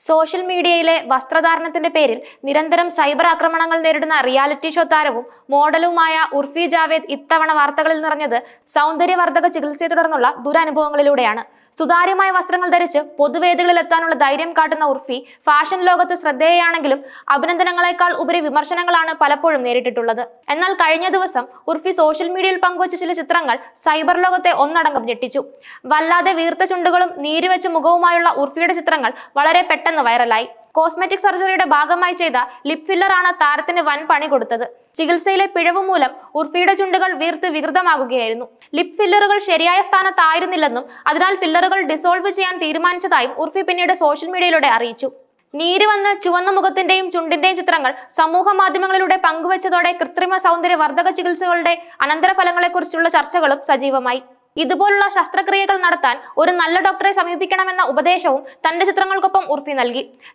Social മീഡിയയിലെ വസ്ത്രധാരണത്തിന്റെ പേരിൽ നിരന്തരം സൈബർ ആക്രമണങ്ങൾ നേരിടുന്ന റിയാലിറ്റി ഷോ താരവും മോഡലുമായ ഉർഫി ജാവേദ് ഇത്തവണ വാർത്തകളിൽ നിറഞ്ഞത് സൗന്ദര്യവർദ്ധക ചികിത്സയെ തുടർന്നുള്ള ദുരനുഭവങ്ങളിലൂടെയാണ്. സുതാര്യമായ വസ്ത്രങ്ങൾ ധരിച്ച് പൊതുവേദികളിൽ എത്താനുള്ള ധൈര്യം കാട്ടുന്ന ഉർഫി ഫാഷൻ ലോകത്ത് ശ്രദ്ധേയയാണെങ്കിലും അഭിനന്ദനങ്ങളെക്കാൾ ഉപരി വിമർശനങ്ങളാണ് പലപ്പോഴും നേരിട്ടിട്ടുള്ളത്. എന്നാൽ കഴിഞ്ഞ ദിവസം ഉർഫി സോഷ്യൽ മീഡിയയിൽ പങ്കുവച്ച ചില ചിത്രങ്ങൾ സൈബർ ലോകത്തെ ഒന്നടങ്കം ഞെട്ടിച്ചു. വല്ലാതെ വീർത്ത ചുണ്ടുകളും നീരുവെച്ച മുഖവുമായുള്ള ഉർഫിയുടെ ചിത്രങ്ങൾ വളരെ പെട്ടെന്ന് വൈറലായി. കോസ്മെറ്റിക് സർജറിയുടെ ഭാഗമായി ചെയ്ത ലിപ് ഫില്ലർ ആണ് താരത്തിന് വൻ പണി കൊടുത്തത്. ചികിത്സയിലെ പിഴവ് മൂലം ഉർഫിയുടെ ചുണ്ടുകൾ വീർത്ത് വികൃതമാകുകയായിരുന്നു. ലിപ് ഫില്ലറുകൾ ശരിയായ സ്ഥാനത്തായിരുന്നില്ലെന്നും അതിനാൽ ഫില്ലറുകൾ ഡിസോൾവ് ചെയ്യാൻ തീരുമാനിച്ചതായും ഉർഫി പിന്നീട് സോഷ്യൽ മീഡിയയിലൂടെ അറിയിച്ചു. നീര് വന്ന് ചുവന്ന മുഖത്തിന്റെയും ചുണ്ടിന്റെയും ചിത്രങ്ങൾ സമൂഹ മാധ്യമങ്ങളിലൂടെ പങ്കുവച്ചതോടെ കൃത്രിമ സൗന്ദര്യ വർദ്ധക ചികിത്സകളുടെ അനന്തരഫലങ്ങളെക്കുറിച്ചുള്ള ചർച്ചകളും സജീവമായി. ഇതുപോലുള്ള ശസ്ത്രക്രിയകൾ നടത്താൻ ഒരു നല്ല ഡോക്ടറെ സമീപിക്കണമെന്ന ഉപദേശവും തന്റെ ചിത്രങ്ങൾക്കൊപ്പം ഉർഫി നൽകി.